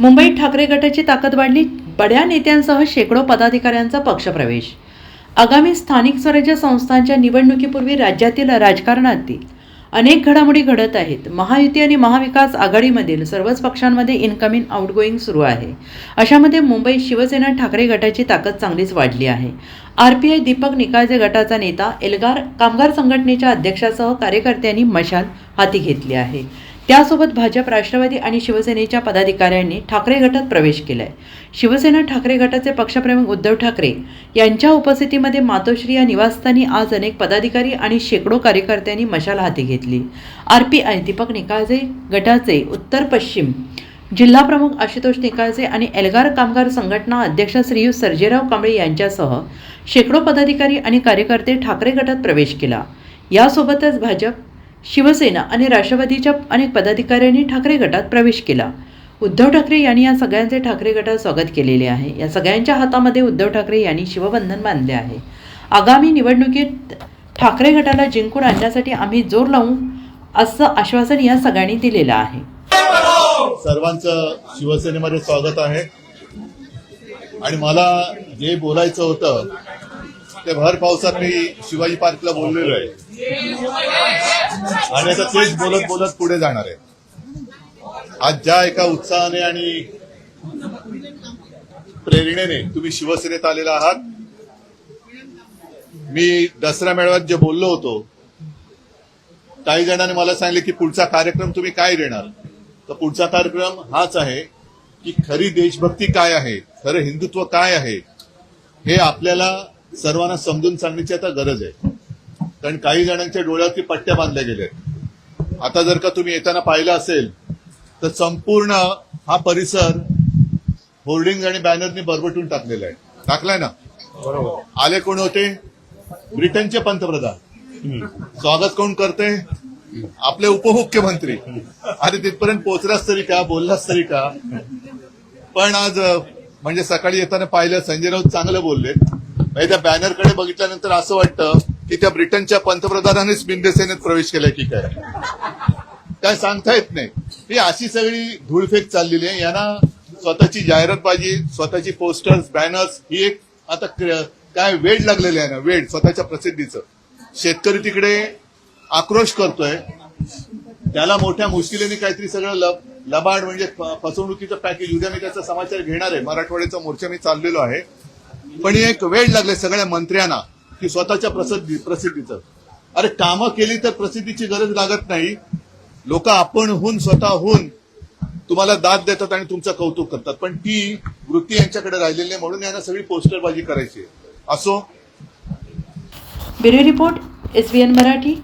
मुंबईत ठाकरे गटाची ताकद वाढली बड्या नेत्यांसह शेकडो पदाधिकाऱ्यांचा पक्षप्रवेश. आगामी स्थानिक स्वराज्य संस्थांच्या निवडणुकीपूर्वी राज्यातील राजकारणातील अनेक घडामोडी घडत आहेत. महायुती आणि महाविकास आघाडीमधील सर्वच पक्षांमध्ये इनकमिंग आउटगोईंग सुरू आहे. अशामध्ये मुंबईत शिवसेना ठाकरे गटाची ताकद चांगलीच वाढली आहे. R P I Deepak Nikalje गटाचा नेता एल्गार कामगार संघटनेच्या अध्यक्षासह कार्यकर्त्यांनी मशाल हाती घेतली आहे. त्यासोबत भाजप राष्ट्रवादी आणि शिवसेनेच्या पदाधिकाऱ्यांनी ठाकरे गटात प्रवेश केलाय. शिवसेना ठाकरे गटाचे पक्षप्रमुख उद्धव ठाकरे यांच्या उपस्थितीमध्ये मातोश्री या निवासस्थानी आज अनेक पदाधिकारी आणि शेकडो कार्यकर्त्यांनी मशाल हाती घेतली. R P I Deepak Nikalje गटाचे उत्तर पश्चिम जिल्हा प्रमुख आशुतोष निकाळजे आणि एल्गार कामगार संघटना अध्यक्ष श्रीयुत सर्जेराव कांबळे यांच्यासह शेकडो पदाधिकारी आणि कार्यकर्ते ठाकरे गटात प्रवेश केला. यासोबतच भाजप शिवसेना आणि राष्ट्रवादीच्या अनेक पदाधिकाऱ्यांनी ठाकरे गटात प्रवेश केला. उद्धव ठाकरे यांनी या सगळ्यांचे ठाकरे गटात स्वागत केलेले आहे. या सगळ्यांच्या हातामध्ये उद्धव ठाकरे यांनी शिवबंधन बांधले आहे. आगामी निवडणुकीत ठाकरे गटाला जिंकून आणण्यासाठी आम्ही जोर लावू असं आश्वासन या सगळ्यांनी दिलेलं आहे. सर्वांचं शिवसेनेमध्ये स्वागत आहे. आणि मला जे बोलायचं होतं ते भर पावसात मी शिवाजी पार्कला बोललेलो आहे. आणि आता तेच बोलत बोलत पुढे जाणार आहे. आज ज्या एका उत्साहाने आणि प्रेरणेने तुम्ही शिवसेनेत आलेला आहात मी दसरा मेळाव्यात जे बोललो होतो काही जणांनी मला सांगितले की पुढचा कार्यक्रम तुम्ही काय देणार? तर पुढचा कार्यक्रम हाच आहे की खरी देशभक्ती काय आहे खरं हिंदुत्व काय आहे हे आपल्याला सर्वांना समजून सांगण्याची आता गरज आहे. कारण काही जणांच्या डोळ्यावरती पट्ट्या बांधल्या गेल्यात. आता जर का तुम्ही येताना पाहिलं असेल तर संपूर्ण हा परिसर होर्डिंग आणि बॅनरनी बरबटून टाकलेला आहे. टाकलाय ना? बरोबर. आले कोण होते? ब्रिटनचे पंतप्रधान. स्वागत कोण करते? आपले उपमुख्यमंत्री. अरे तिथपर्यंत पोहोचलाच तरी का? बोललाच तरी का? पण आज म्हणजे सकाळी येताना पाहिलं संजय राऊत चांगलं बोलले त्या बॅनरकडे बघितल्यानंतर असं वाटतं की त्या ब्रिटनच्या पंतप्रधानांनीच बिंदेसेनेत प्रवेश केलाय की काय? काय सांगता येत नाही. ही अशी सगळी धूळफेक चाललेली आहे. यांना स्वतःची जाहिरातबाजी स्वतःची पोस्टर्स बॅनर्स ही एक आता काय वेळ लागलेली आहे ना वेळ स्वतःच्या प्रसिद्धीचं. शेतकरी तिकडे आक्रोश करतोय. त्याला मोठ्या मुश्किलीने काहीतरी सगळं लब- लबाड म्हणजे फसवणुकीचं पॅकेज उद्या मी त्याचा समाचार घेणार आहे. मराठवाड्याचा मोर्चा मी चाललेलो आहे. पण एक वेळ लागले सगळ्या मंत्र्यांना. की स्वतःच्या प्रसिद्धी प्रसिद्धीचं. अरे कामं केली तर प्रसिद्धीची गरज लागत नाही. लोक आपणहून स्वतःहून तुम्हाला दाद देतात आणि तुमचं कौतुक करतात. पण ती वृत्ती यांच्याकडे राहिलेली नाही म्हणून यांना सगळी पोस्टरबाजी करायची आहे. असो. Bureau report S B N Marathi.